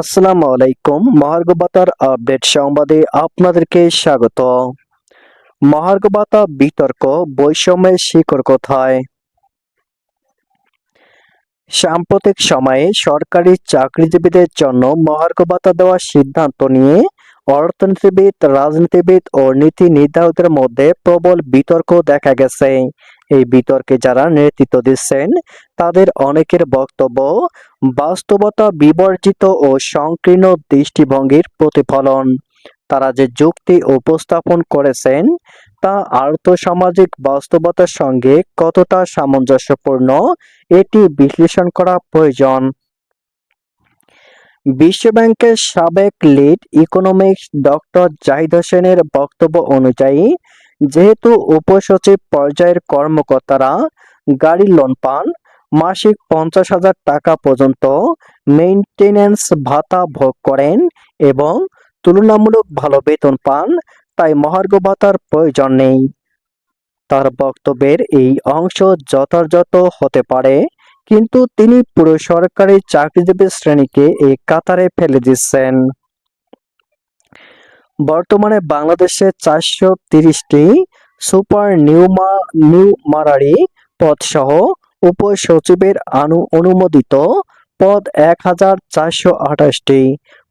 আসসালামু আলাইকুম, মহার্ঘ ভাতার আপডেট সংবাদে আপনাদেরকে স্বাগত। মহার্ঘ ভাতা বিতর্ক, বৈষম্যের শিকড় কোথায়? সাম্প্রতিক সময়ে সরকারি চাকরিজীবীদের জন্য মহার্ঘ ভাতা দেওয়ার সিদ্ধান্ত নিয়ে অর্থনীতিবিদ, রাজনীতিবিদ ও নীতি নির্ধারকদের মধ্যে প্রবল বিতর্ক দেখা গেছে। এই বিতর্কে যারা নেতৃত্ব দিচ্ছেন, তাদের অনেকের বক্তব্য বাস্তবতা বিবর্জিত ও সংকীর্ণ দৃষ্টিভঙ্গির প্রতিফলন। তারা যে যুক্তি উপস্থাপন করেছেন, তা আর্থসামাজিক বাস্তবতার সঙ্গে কতটা সামঞ্জস্যপূর্ণ, এটি বিশ্লেষণ করা প্রয়োজন। বিশ্বব্যাংকের সাবেক লিড ইকোনমিক্স ডক্টর জাহিদ হোসেনের বক্তব্য অনুযায়ী যেহেতু উপসচিব পর্যায়ের কর্মকর্তারা গাড়ির লোন পান, মাসিক পঞ্চাশ হাজার টাকা পর্যন্ত মেইনটেনেন্স ভাতা ভোগ করেন এবং তুলনামূলক ভালো বেতন পান, তাই মহার্ঘ ভাতার প্রয়োজন নেই। তার বক্তব্যের এই অংশ যথাযথ হতে পারে, কিন্তু তিনি পুরো সরকারি চাকরিজীবী শ্রেণীকে এই কাতারে ফেলে দিচ্ছেন। বর্তমানে বাংলাদেশে চারশো তিরিশটি সুপার নিউমা, নিউমারারি পদসহ উপসচিবের আনু, অনুমোদিত পদ এক হাজার চারশো আঠাশটি।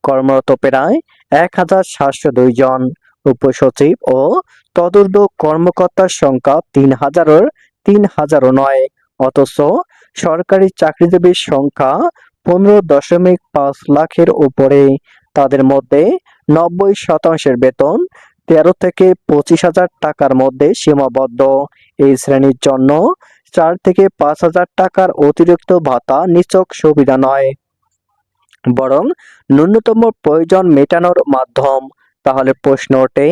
কর্মরত প্রায় এক হাজার সাতশো দুই জন উপসচিব ও তদূর্ধ্ব কর্মকর্তার সংখ্যা তিন হাজারের তিন হাজারও নয়। অথচ সরকারি চাকরিজীবীর সংখ্যা পনেরো দশমিক পাঁচ লাখের উপরে। তাদের মধ্যে নব্বই শতাংশের বেতন, তেরো থেকে পঁচিশ হাজার টাকার মধ্যে সীমাবদ্ধ। এই শ্রেণির জন্য চার থেকে পাঁচ হাজার টাকার অতিরিক্ত ভাতা নিচক সুবিধা নয়। বরং ন্যূনতম প্রয়োজন মেটানোর মাধ্যম। তাহলে প্রশ্ন ওঠে,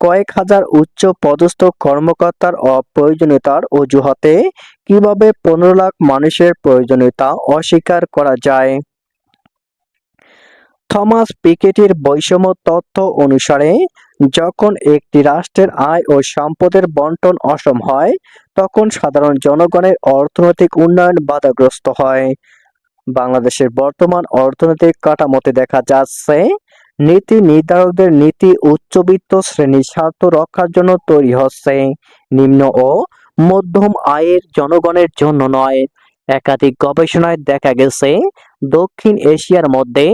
কয়েক হাজার উচ্চ পদস্থ কর্মকর্তার অপ্রয়োজনীয়তার অজুহাতে কীভাবে পনেরো লাখ মানুষের প্রয়োজনীয়তা অস্বীকার করা যায়? থমাস পিকেটির বৈষম্য তথ্য অনুসারে, যখন একটি রাষ্ট্রের আয় ও সম্পদের বন্টন অসম হয়, তখন সাধারণ জনগণের অর্থনৈতিক উন্নয়ন বাধাগ্রস্ত হয়। বাংলাদেশের বর্তমান অর্থনৈতিক কাঠামোতে দেখা যাচ্ছে, নীতি নির্ধারকদের নীতি উচ্চবিত্ত শ্রেণির স্বার্থ রক্ষার জন্য তৈরি হচ্ছে। নিম্ন ও মধ্যম আয়ের জনগণের জন্য নয়। একাধিক গবেষণায় দেখা গেছে দক্ষিণ এশিয়ার মধ্যে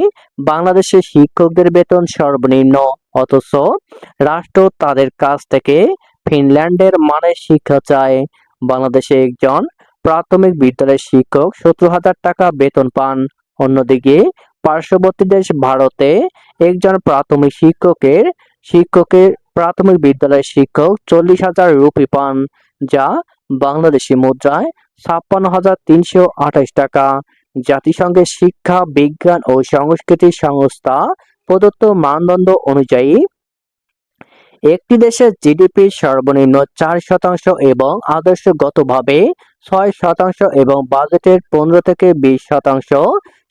বাংলাদেশের শিক্ষকদের বেতন সর্বনিম্ন, অথচ রাষ্ট্র তাদের কাছ থেকে ফিনল্যান্ডের মানের শিক্ষা চায়। বাংলাদেশে একজন প্রাথমিক বিদ্যালয়ের শিক্ষক সত্তর হাজার টাকা বেতন পান। অন্যদিকে পার্শ্ববর্তী দেশ ভারতে একজন প্রাথমিক শিক্ষকের শিক্ষকের প্রাথমিক বিদ্যালয়ের শিক্ষক চল্লিশ হাজার রুপি পান, যা বাংলাদেশি মুদ্রায় ছাপ্পান্ন হাজার তিনশো আঠাশ টাকা। জাতিসংঘের শিক্ষা, বিজ্ঞান ও সংস্কৃতি সংস্থা প্রদত্ত মানদণ্ড অনুযায়ী একটি দেশের জিডিপি সর্বনিম্ন চার শতাংশ এবং আদর্শগতভাবে ছয় শতাংশ এবং বাজেটের পনেরো থেকে বিশ শতাংশ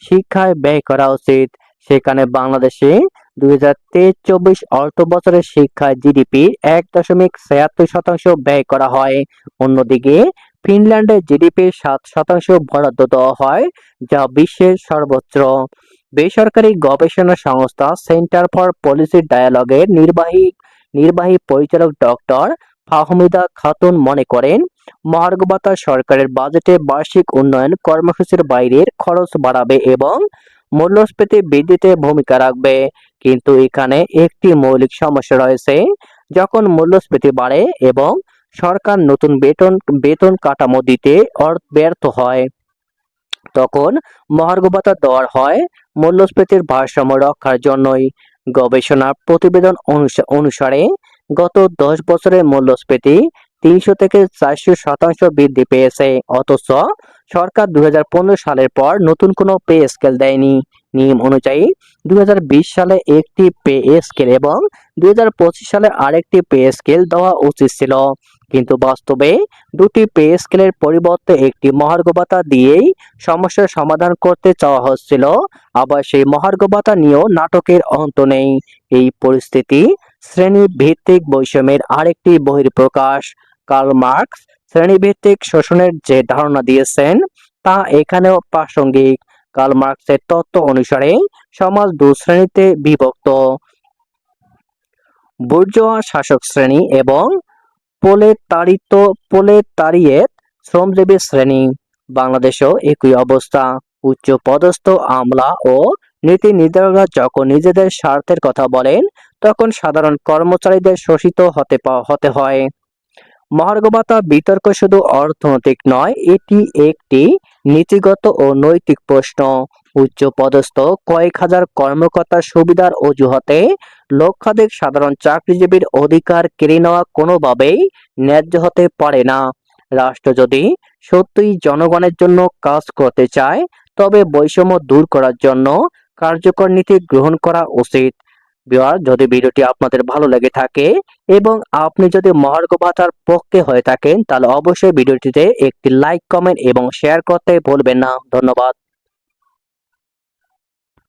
শিক্ষায় ব্যয় করা উচিত। সেখানে বাংলাদেশে দুই হাজার তেইশ চব্বিশ অর্থ বছরের শিক্ষায় জিডিপি এক দশমিক ছিয়াত্তর শতাংশ ব্যয় করা হয়। অন্যদিকে, ফিনল্যান্ডে জিডিপি সাত শতাংশ বরাদ্দ দেওয়া হয়, যা বিশ্বের সর্বোচ্চ বেসরকারি গবেষণা সংস্থা সেন্টার ফর পলিসি ডায়ালগের নির্বাহী নির্বাহী পরিচালক ডক্টর ফাহমিদা খাতুন মনে করেন, মহার্ঘ সরকারের বাজেটে বার্ষিক উন্নয়ন কর্মসূচির বাইরের খরচ বাড়াবে এবং মূল্যস্ফীতি বৃদ্ধিতে ভূমিকা রাখবে। কিন্তু এখানে একটি মৌলিক সমস্যা রয়েছে, যখন মূল্যস্ফীতি বাড়ে এবং সরকার নতুন বেতন বেতন কাঠামো দিতে ব্যর্থ হয়, তখন মহার্ঘ ভাতা দেওয়ার হয় মূল্যস্ফীতির ভারসাম্য রক্ষার জন্যই। গবেষণা প্রতিবেদন অনুসা- অনুসারে গত দশ বছরের মূল্যস্ফীতি তিনশো থেকে চারশো শতাংশ বৃদ্ধি পেয়েছে। অথচ সরকার দুই হাজার পনেরো সালের পর নতুন কোনো পে স্কেল দেয়নি। নিয়ম অনুযায়ী দুই হাজার বিশ সালে একটি পে স্কেল এবং দুই হাজার পঁচিশ সালে আরেকটি পে স্কেল দেওয়া উচিত ছিল। কিন্তু বাস্তবে দুটি পে স্কেলের পরিবর্তে একটি মহার্ঘ ভাতা দিয়েই সমস্যার সমাধান করতে চাওয়া হচ্ছিল। আবার সেই মহার্ঘ ভাতা নিয়েও নাটকের অন্ত নেই। এই পরিস্থিতি শ্রেণি ভিত্তিক বৈষম্যের আরেকটি বহিঃপ্রকাশ। কার্ল মার্কস শ্রেণীভিত্তিক শোষণের যে ধারণা দিয়েছেন, তা এখানেও প্রাসঙ্গিক। কার্ল মার্কসের তত্ত্ব অনুসারে সমাজ দু শ্রেণীতে বিভক্ত। বুর্জোয়া শাসক শ্রেণি এবং প্রলেতারিত, প্রলেতারিয়েত শ্রমজীবী শ্রেণি। বাংলাদেশেও একই অবস্থা। উচ্চ পদস্থ আমলা ও নীতি নির্ধারকরা যখন নিজেদের স্বার্থের কথা বলেন, তখন সাধারণ কর্মচারীদের শোষিত হতে হতে হয়। মহার্ঘ ভাতা বিতর্ক শুধু অর্থনৈতিক নয়, এটি একটি নীতিগত ও নৈতিক প্রশ্ন। উচ্চ পদস্থ কয়েক হাজার কর্মকর্তার সুবিধার অজুহাতে লক্ষাধিক সাধারণ চাকরিজীবীর অধিকার কেড়ে নেওয়া কোনোভাবেই ন্যায্য হতে পারে না। রাষ্ট্র যদি সত্যিই জনগণের জন্য কাজ করতে চায়, তবে বৈষম্য দূর করার জন্য কার্যকর নীতি গ্রহণ করা উচিত। বিহার যদি ভিডিওটি আপনাদের ভালো লেগে থাকে এবং আপনি যদি মহার্ঘ ভাতার পক্ষে হয়ে থাকেন, তাহলে অবশ্যই ভিডিওটিতে একটি লাইক কমেন্ট এবং শেয়ার করতে ভুলবেন না। ধন্যবাদ।